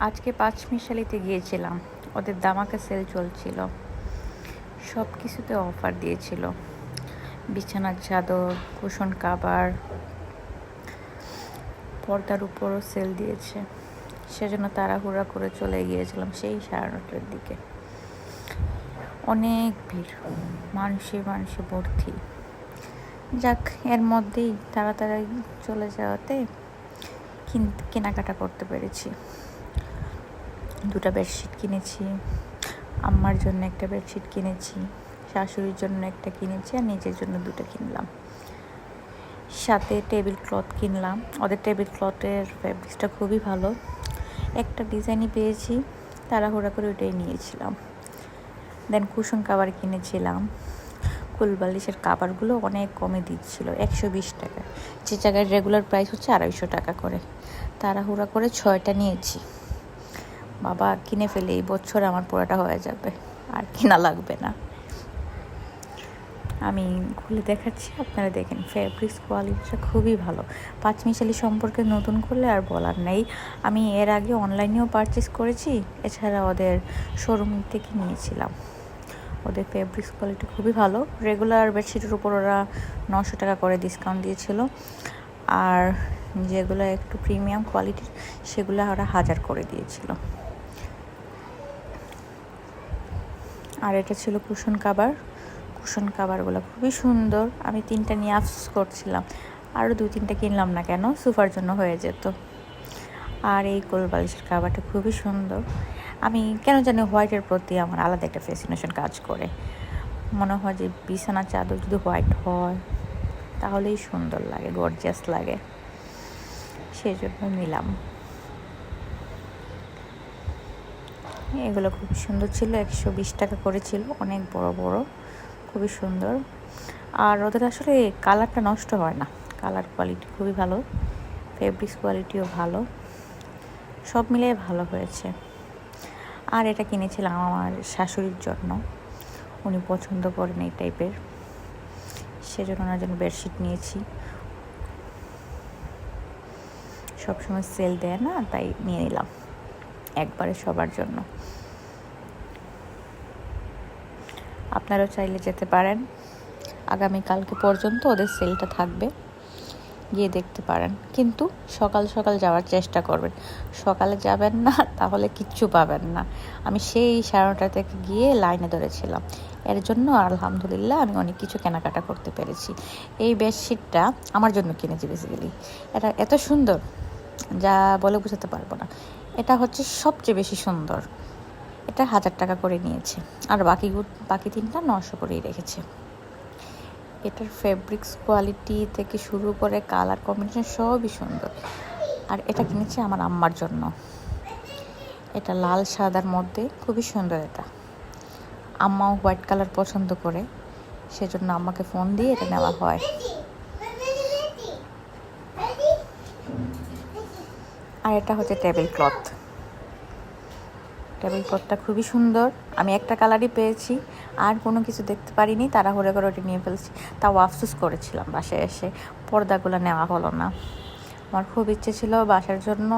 আজকে পাঁচ মিশালিতে গিয়েছিলাম। ওদের দামাকা সেল চলছিল। সব কিছুতে অফার দিয়েছিল। বিছানার চাদর কুশন কাবার পর্দার উপরও সেল দিয়েছে। সেজন্য তাড়াহুড়া করে চলে গিয়েছিলাম সেই সাড়ে নটার দিকে। অনেক ভিড়, মানুষে মানুষে ভর্তি। যাক, এর মধ্যেই তাড়াতাড়ি চলে যাওয়াতে কিন- কেনাকাটা করতে পেরেছি। দুটো বেডশিট কিনেছি, আম্মার জন্য একটা বেডশিট কিনেছি, শাশুড়ির জন্য একটা কিনেছি আর নিজের জন্য দুটো কিনলাম। সাথে টেবিল ক্লথ কিনলাম। ওদের টেবিল ক্লথের ফ্যাব্রিক্সটা খুবই ভালো। একটা ডিজাইনই পেয়েছি, তাড়াহুড়া করে ওইটাই নিয়েছিলাম। দেন কুশন কাবার কিনেছিলাম। কুলবালিশের কাবারগুলো অনেক কমে দিচ্ছিল, একশো বিশ টাকা। যে জায়গায় রেগুলার প্রাইস হচ্ছে আড়াইশো টাকা করে। তাড়াহুড়া করে ছয়টা নিয়েছি। বাবা কিনে ফেলে, এই বছর আমার পোড়াটা হয়ে যাবে, আর কিনা লাগবে না। আমি খুলে দেখাচ্ছি, আপনারা দেখেন ফেব্রিক্স কোয়ালিটিটা খুবই ভালো। পাঁচমিশালি সম্পর্কে নতুন করলে আর বলার নেই। আমি এর আগে অনলাইনেও পারচেস করেছি, এছাড়া ওদের শোরুম থেকে নিয়েছিলাম। ওদের ফেব্রিক্স কোয়ালিটি খুবই ভালো। রেগুলার বেডশিটের উপর ওরা নশো টাকা করে ডিসকাউন্ট দিয়েছিল। আর যেগুলো একটু প্রিমিয়াম কোয়ালিটির সেগুলো ওরা হাজার করে দিয়েছিল। আর এটা ছিল কুশন কাবার। কুশন কাবারগুলো খুবই সুন্দর। আমি তিনটা নিয়ে আফসোস করছিলাম। আরও দু তিনটা কিনলাম না কেন? সোফার জন্য হয়ে যেত। আর এই কোল বালিশের কাবারটা খুবই সুন্দর। আমি কেন জানি হোয়াইটের প্রতি আমার আলাদা একটা ফ্যাসিনেশন কাজ করে। মনে হয় যে বিছানা চাদর যদি হোয়াইট হয়, তাহলেই সুন্দর লাগে গর্জিয়াস লাগে। সেই জন্য নিলাম। এগুলো খুব সুন্দর ছিল, একশো বিশ টাকা করেছিল অনেক বড় বড়, খুবই সুন্দর। আর ওদের আসলে কালারটা নষ্ট হয় না, কালার কোয়ালিটি খুবই ভালো, ফেব্রিক্স কোয়ালিটিও ভালো, সব মিলিয়ে ভালো হয়েছে। আর এটা কিনেছিলাম আমার শাশুড়ির জন্য, উনি পছন্দ করেন এই টাইপের, সেজন্য ওনার জন্য বেডশিট নিয়েছি। সবসময় সেল দেয় না, তাই নিয়ে নিলাম। একবারে সবার জন্য। আপনারাও চাইলে যেতে পারেন। আগামী কালকে পর্যন্ত ওদের সেলটা থাকবে। গিয়ে দেখতে পারেন। কিন্তু সকাল সকাল যাওয়ার চেষ্টা করবেন। সকালে যাবেন না, তাহলে কিচ্ছু পাবেন না। আমি সেই সাড়ে থেকে গিয়ে লাইনে ধরেছিলাম। এর জন্য আলহামদুলিল্লাহ আমি অনেক কিছু কেনাকাটা করতে পেরেছি। এই বেডশিটটা আমার জন্য কিনেছি বেসিক্যালি এটা এত সুন্দর, যা বলে বোঝাতে পারব না। এটা হচ্ছে সবচেয়ে বেশি সুন্দর। এটা হাজার টাকা করে নিয়েছে। আর বাকি বাকি তিনটা নশো করেই রেখেছে। এটার ফেব্রিক্স কোয়ালিটি থেকে শুরু করে কালার কম্বিনেশন সবই সুন্দর। আর এটা কিনেছি আমার আম্মার জন্য। এটা লাল সাদার মধ্যে খুবই সুন্দর এটা। আম্মাও হোয়াইট কালার পছন্দ করে। সেজন্য আম্মাকে ফোন দিয়ে এটা নেওয়া হয়। আর এটা হচ্ছে টেবিল ক্লথ টেবিল ক্লথটা খুবই সুন্দর। আমি একটা কালারই পেয়েছি, আর কোনো কিছু দেখতে পারিনি তারা তাড়াহুড়ো করে ওটি নিয়ে ফেলছি। তাও আফসোস করেছিলাম বাসায় এসে, পর্দাগুলো নেওয়া হলো না। আমার খুব ইচ্ছে ছিল বাসার জন্য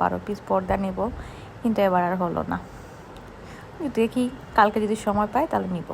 বারো পিস পর্দা নেব, কিন্তু এবার আর হলো না। দেখি কালকে যদি সময় পাই তাহলে নিব।